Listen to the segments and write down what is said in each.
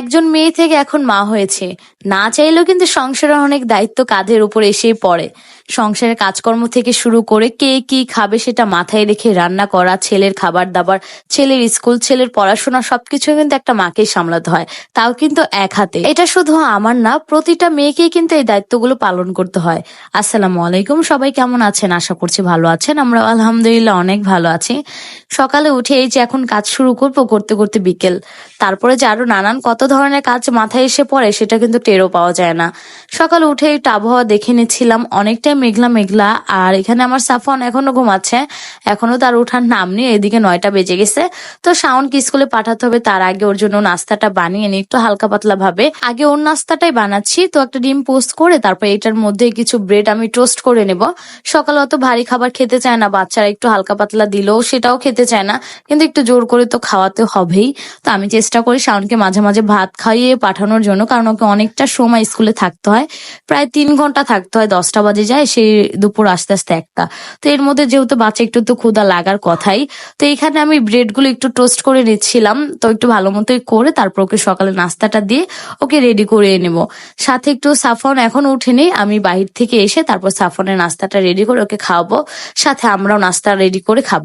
একজন মেয়ে থেকে এখন মা হয়েছে। না চাইলেও কিন্তু সংসারের অনেক দায়িত্ব কাঁধের উপর এসেই পড়ে। সংসারের কাজকর্ম থেকে শুরু করে কে কি খাবে সেটা মাথায় রেখে রান্না করা, ছেলের খাবার দাবার, ছেলের স্কুল, ছেলের পড়াশোনা সবকিছু কিন্তু একটা মাকেই সামলাতে হয়। তাও কিন্তু এক হাতে। এটা শুধু আমার না, প্রতিটা মেয়েকেই কিন্তু এই দায়িত্বগুলো পালন করতে হয়। আসসালামু আলাইকুম, সবাই কেমন আছেন? আশা করছি ভালো আছেন। আমরা আলহামদুলিল্লাহ অনেক ভালো আছি। সকালে উঠে এই যে এখন কাজ শুরু করব করতে করতে বিকেল। তারপরে যে আরও নানান কত ধরনের কাজ মাথায় এসে পড়ে, সেটা কিন্তু টেরও পাওয়া যায় না। সকালে উঠে একটু আবহাওয়া দেখে নিচ্ছিলাম, অনেকটাই মেঘলা মেঘলা, আর এখানে আমার সাফন এখনও ঘুমাচ্ছে। এখনও তার ওঠার নাম নেই, এদিকে নয়টা বেজে গেছে। তো শাওনকে স্কুলে পাঠাতে হবে, তার আগে ওর জন্য নাস্তাটা বানিয়ে নিই, একটু হালকা পাতলা ভাবে। আগে ওর নাস্তাটাই বানাচ্ছি, তো একটা ডিম পোস্ট করে তারপর এটার মধ্যে কিছু ব্রেড আমি টোস্ট করে নেব। সকালে অত ভারী খাবার খেতে চায় না, বাচ্চারা একটু হালকা পাতলা দিলেও সেটাও খেতে চায় না, কিন্তু একটু জোর করে তো খাওয়াতে হবেই। তো আমি চেষ্টা করি শাওনকে মাঝে মাঝে ভাত খাইয়ে পাঠানোর জন্য, কারণ ওকে অনেকটা সময় স্কুলে থাকতে হয়। প্রায় তিন ঘণ্টা থাকতে হয়, দশটা বাজে যায় সেই দুপুর আস্তে আস্তে একটা। তো এর মধ্যে যেহেতু বাচ্চা একটু তো ক্ষুদা লাগার কথাই, তো এখানে আমি ব্রেডগুলো একটু টোস্ট করে নিচ্ছিলাম, তো একটু ভালো মতোই করে তারপর ওকে সকালে নাস্তাটা দিয়ে ওকে রেডি করে নেব। সাথে একটু সাফন এখন উঠেনি, আমি বাহির থেকে এসে তারপর সাফনের নাস্তাটা রেডি করে ওকে খাওয়াবো, সাথে আমরাও নাস্তা রেডি করে খাব।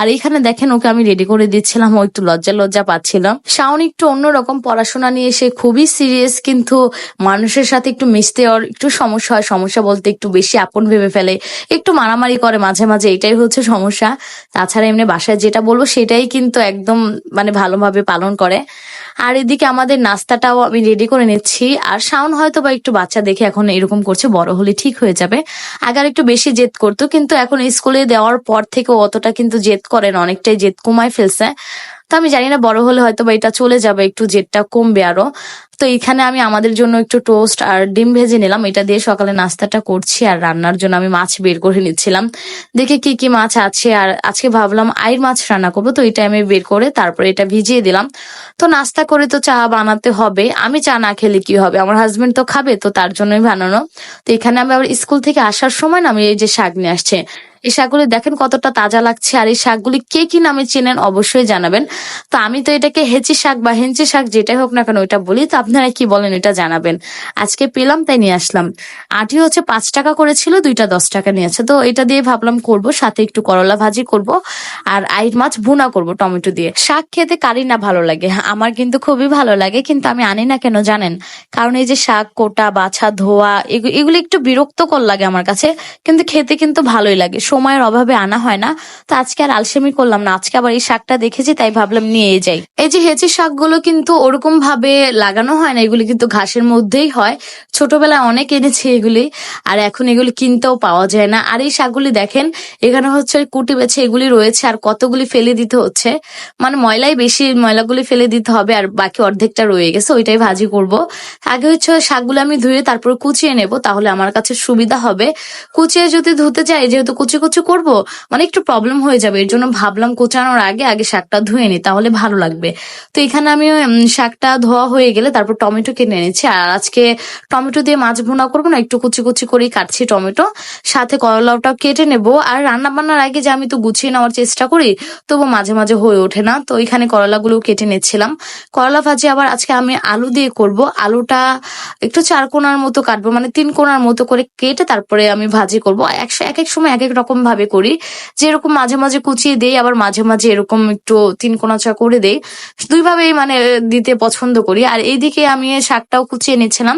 আর এখানে দেখেন ওকে আমি রেডি করে দিচ্ছিলাম, ও একটু লজ্জা লজ্জা পাচ্ছিলাম শাওন একটু অন্যরকম পড়াশোনা নিয়ে সে খুবই সিরিয়াস কিন্তু মানুষের সাথে একটু মিশতে ওর একটু সমস্যা হয়। সমস্যা বলতে একটু বেশি আপন ভেবে ফেলে, একটু মারামারি করে মাঝে মাঝে, এটাই হচ্ছে সমস্যা। তাছাড়া এমনি বাসায় যেটা বলব সেটাই কিন্তু একদম মানে ভালোভাবে পালন করে। আর এদিকে আমাদের নাস্তাটাও আমি রেডি করে নিচ্ছি। আর শাওন হয়তো বা একটু বাচ্চা দেখে এখন এরকম করছে, বড় হলে ঠিক হয়ে যাবে। আগে আর একটু বেশি জেদ করতো, কিন্তু এখন স্কুলে দেওয়ার পর থেকে অতটা কিন্তু জেদ করে না, অনেকটাই জেদ কমায় ফেলছে। তো আমি জানি না বড় হলে হয়তো বা এটা চলে যাবে, একটু জেদটা কমবে আরও। তো এখানে আমি আমাদের জন্য একটু টোস্ট আর ডিম ভেজে নিলাম। এটা দিয়ে সকালে নাস্তাটা করছি আর রান্নার জন্য আমি মাছ বের করে নিচ্ছিলাম। দেখে কি কি মাছ আছে আর আজকে ভাবলাম আইর মাছ রান্না করব, তো এটা আমি বের করে তারপরে এটা ভিজিয়ে দিলাম। তো নাস্তা করে তো চা বানাতে হবে, আমি চা না খেলে কি হবে? আমার হাজবেন্ড তো খাবে, তো তার জন্যই বানানো। তো এখানে আমি আবার স্কুল থেকে আসার সময় না আমি এই যে শাক নিয়ে আসছে এই শাকগুলি দেখেন কতটা তাজা লাগছে, আর এই শাকগুলি কে কি নামে চেনেন অবশ্যই জানাবেন। তো আমি তো এটাকে হেঁচি শাক বা হেঞ্চি শাক যেটাই হোক না কেন ওইটা বলি, তো আপনারা কি বলেন এটা জানাবেন। আজকে পেলাম তাই নিয়ে আসলাম। আটি হচ্ছে পাঁচ টাকা করেছিল, দুইটা দশ টাকা নিয়েছে। তো এটা দিয়ে ভাবলাম করব, সাথে একটু করলা ভাজি করব, আর আইর মাছ ভুনা করব টমেটো দিয়ে। শাক খেতে কারি না ভালো লাগে, আমার কিন্তু খুবই ভালো লাগে, কিন্তু আমি আনি না কেন জানেন? কারণ এই যে শাক, কোটা, বাছা, ধোয়া, এগু- এগুলো একটু বিরক্তকর লাগে আমার কাছে, কিন্তু খেতে কিন্তু ভালোই লাগে। সময়ের অভাবে আনা হয় না, তো আজকে আর আলসেমি করলাম না। আজকে আবার এই শাকটা দেখেছি, তাই ভাবলাম নিয়ে যাই। এই যে হেঁচি শাকগুলো কিন্তু ওরকম ভাবে লাগানো হয় না, এগুলি কিন্তু ঘাসের মধ্যেই হয়। ছোটবেলায় অনেক এনেছি এগুলি, আর এখন এগুলি কিনতেও পাওয়া যায় না। আর এই শাকগুলি দেখেন, এখানে হচ্ছে কুটি বেছে এগুলি রয়েছে, আর কতগুলি ফেলে দিতে হচ্ছে। মানে ময়লাই বেশি, ময়লাগুলি ফেলে দিতে হবে, আর বাকি অর্ধেকটা রয়ে গেছে, ওইটাই ভাজি করব। আগে হচ্ছে শাকগুলো আমি ধুয়ে তারপর কুচিয়ে নেব, তাহলে আমার কাছে সুবিধা হবে। কুচিয়ে যদি ধুতে যাই যেহেতু কুচি কুচি করব? মানে একটু প্রবলেম হয়ে যাবে। এর জন্য ভাবলাম কুচানোর আগে আগে শাকটা ধুয়ে নি, তাহলে ভালো লাগবে। তো এখানে আমি শাকটা ধোয়া হয়ে গেলে তারপর টমেটো কিনে এনেছি। আর আজকে টমেটো দিয়ে মাছ ভুনা করব না, একটু কুচি কুচি করেই কাটছি টমেটো। সাথে করলাটাও কেটে নেব। আর রান্না বান্নার আগে যে আমি তো গুছিয়ে নেওয়ার চেষ্টা করি, তবু মাঝে মাঝে হয়ে ওঠে না। তো এখানে করলাগুলো কেটে নিচ্ছিলাম। করলা ভাজি আবার আজকে আমি আলু দিয়ে করব। আলুটা একটু চার কোনার মতো কাটবো মানে তিন কোনার মতো করে কেটে তারপরে আমি ভাজি করব। একশো এক এক সময় এক এক রকম ভাবে করি যে এরকম মাঝে মাঝে কুচিয়ে দেই, আবার মাঝে মাঝে এরকম একটু তিন কোনা চা করে দেই। দুইভাবেই মানে দিতে পছন্দ করি। আর এইদিকে আমি শাকটাও কুচিয়ে নিচ্ছিলাম।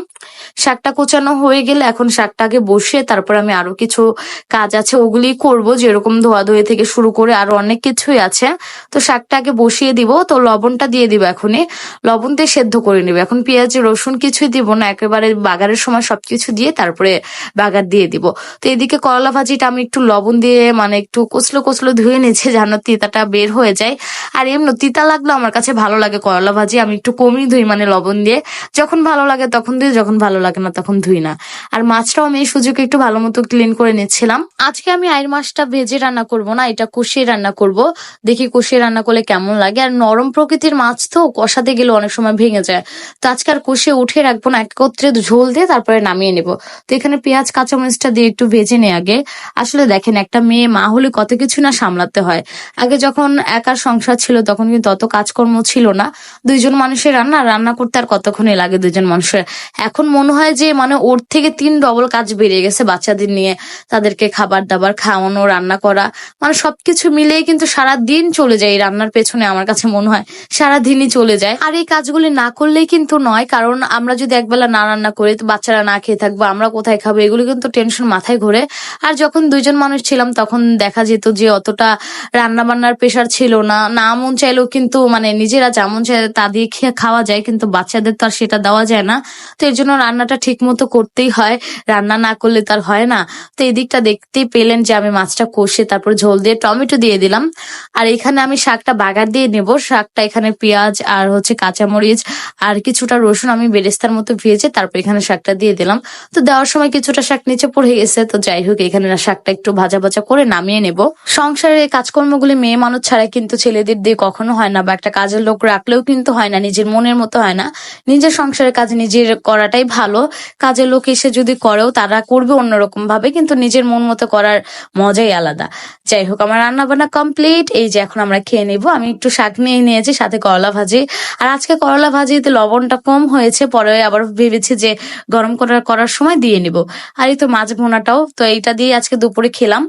শাকটা কোচানো হয়ে গেলে এখন শাকটাকে বসিয়ে তারপর আমি আরও কিছু কাজ আছে, ওগুলি করব, যেরকম ধোয়া ধোয়াধুয়ি থেকে শুরু করে আরও অনেক কিছুই আছে। তো শাকটাকে বসিয়ে দিব, তো লবণটা দিয়ে দিব এখনই। লবণ দিয়ে সেদ্ধ করে নিব। এখন পেঁয়াজ, রসুন কিছুই দিব না, একেবারে বাগারের সময় সবকিছু দিয়ে তারপরে বাগার দিয়ে দিব। তো এদিকে করলা ভাজিটা আমি একটু লবণ দিয়ে মানে একটু কচলো কচলো ধুয়ে নিয়েছি যেন তিতাটা বের হয়ে যায়। আর এমনি তিতা লাগল আমার কাছে ভালো লাগে করলা ভাজি, আমি একটু কমই ধুই মানে লবণ দিয়ে। যখন ভালো লাগে তখন দিয়ে, যখন যখন ভালো লাগে না তখন ধুই না। আর মাছটাও আমি এই সুযোগে একটু ভালো মতো ক্লিন করে নিচ্ছিলাম। আজকে আমি আয়ের মাছটা ভেজে রান্না করব না, এটা কষিয়ে রান্না করব। দেখি কষিয়ে রান্না করলে কেমন লাগে। আর নরম প্রকৃতির মাছ তো, কষাতে গেলে অনেক সময় ভেঙে যায়। তো আজকে আর কষিয়ে উঠে রাখব না, একত্রে ঝোল দিয়ে তারপরে নামিয়ে নেব। তো এখানে পেঁয়াজ, কাঁচামরিচটা দিয়ে একটু ভেজে নেই আগে। আসলে দেখেন, একটা মেয়ে মা হলে কত কিছু না সামলাতে হয়। আগে যখন একার সংসার ছিল তখন কিন্তু অত কাজকর্ম ছিল না। দুইজন মানুষের রান্না রান্না করতে আর কতক্ষণই লাগে দুইজন মানুষের। এখন মনে হয় যে মানে ওর থেকে তিন ডবল কাজ বেরিয়ে গেছে বাচ্চাদের নিয়ে। তাদেরকে খাবার দাবার খাওয়ানো, রান্না করা মানে সবকিছু মিলেই কিন্তু সারা দিন চলে যায় রান্নার পেছনে আমার কাছে মনে হয়। সারা দিনই চলে যায়। আর এই কাজগুলি না করলেই কিন্তু নয়, কারণ আমরা যদি একবেলা না রান্না করি, তো বাচ্চারা না খেয়ে থাকব, আমরা কোথায় খাব, এগুলো কিন্তু টেনশন মাথায় ঘোরে। আর যখন দুইজন মানুষ ছিলাম, তখন দেখা যেত যে অতটা রান্না বান্নার প্রেশার ছিল না। না মন চাইলেও কিন্তু মানে নিজেরা যেমন চাই তা দিয়ে খাওয়া যায়, কিন্তু বাচ্চাদের তো আর সেটা দেওয়া যায় না। তো এর জন্য রান্নাটা ঠিক মতো করতেই হয়। রান্না না করলে তার হয় না। তো এদিকটা দিকটা দেখতেই পেলেন যে আমি মাছটা কষে তারপর ঝোল দিয়ে টমেটো দিয়ে দিলাম। আর এখানে আমি শাকটা বাগার দিয়ে নেব। শাকটা এখানে পেঁয়াজ আর হচ্ছে কাঁচামরিচ আর কিছুটা রসুন আমি বেরেস্তার মতো ভেজে তারপর এখানে শাকটা দিয়ে দিলাম। তো দেওয়ার সময় কিছুটা শাক নিচে পড়ে গেছে। তো যাই হোক, এখানে শাকটা একটু ভাজা ভাজা করে নামিয়ে নেব। সংসারের কাজকর্মগুলি মেয়ে মানুষ ছাড়া কিন্তু ছেলেদের দিয়ে কখনো হয় না বা একটা কাজের লোক রাখলেও কিন্তু হয় না। নিজের মনের মতো হয় না। নিজের সংসারের কাজ নিজের করাটাই ভালো। কাজের লোক এসে যদি করেও তারা করবে অন্যরকম ভাবে, কিন্তু নিজের মন মতো করার মজাই আলাদা। যাই হোক, আমার রান্না বান্না কমপ্লিট এই যে এখন আমরা খেয়ে নেব। আমি একটু শাক নিয়ে নিয়েছি, সাথে করলা ভাজি। আর আজকে করলা ভাজিতে লবণটা কম হয়েছে, পরে আবার ভেবেছি যে গরম করার করার সময় দিয়ে নিব। আর এই তো মাছ ভোনাটাও, তো এইটা দিয়ে আজকে দুপুরে খেলাম।